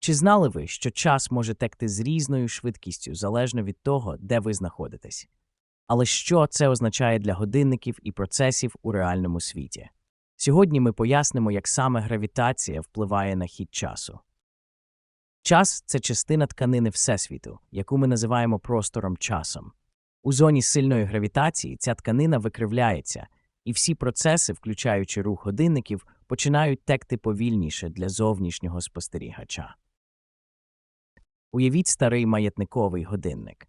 Чи знали ви, що час може текти з різною швидкістю залежно від того, де ви знаходитесь? Але що це означає для годинників і процесів у реальному світі? Сьогодні ми пояснимо, як саме гравітація впливає на хід часу. Час це частина тканини Всесвіту, яку ми називаємо простором часом. У зоні сильної гравітації ця тканина викривляється, і всі процеси, включаючи рух годинників, починають текти повільніше для зовнішнього спостерігача. Уявіть старий маятниковий годинник.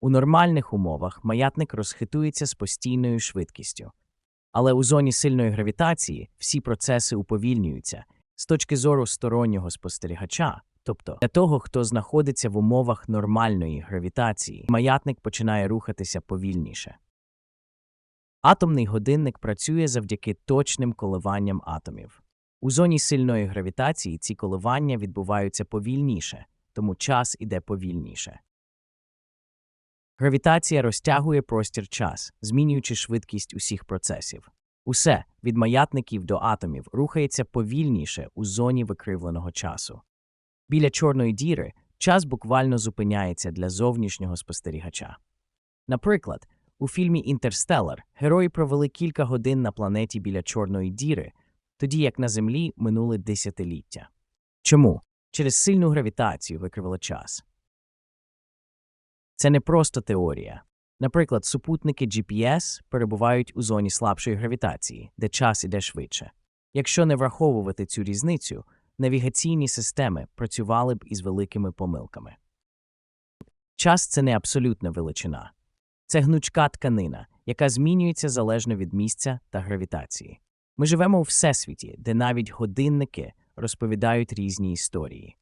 У нормальних умовах маятник розхитується з постійною швидкістю. Але у зоні сильної гравітації всі процеси уповільнюються з точки зору стороннього спостерігача, тобто для того, хто знаходиться в умовах нормальної гравітації, маятник починає рухатися повільніше. Атомний годинник працює завдяки точним коливанням атомів. У зоні сильної гравітації ці коливання відбуваються повільніше, тому час іде повільніше. Гравітація розтягує простір час, змінюючи швидкість усіх процесів. Усе від маятників до атомів рухається повільніше у зоні викривленого часу. Біля чорної діри час буквально зупиняється для зовнішнього спостерігача. Наприклад, у фільмі Інтерстеллар герої провели кілька годин на планеті біля чорної діри, тоді як на Землі минули десятиліття. Чому? Через сильну гравітацію викривало час. Це не просто теорія. Наприклад, супутники GPS перебувають у зоні слабшої гравітації, де час іде швидше. Якщо не враховувати цю різницю, навігаційні системи працювали б із великими помилками. Час це не абсолютна величина. Це гнучка тканина, яка змінюється залежно від місця та гравітації. Ми живемо у всесвіті, де навіть годинники розповідають різні історії.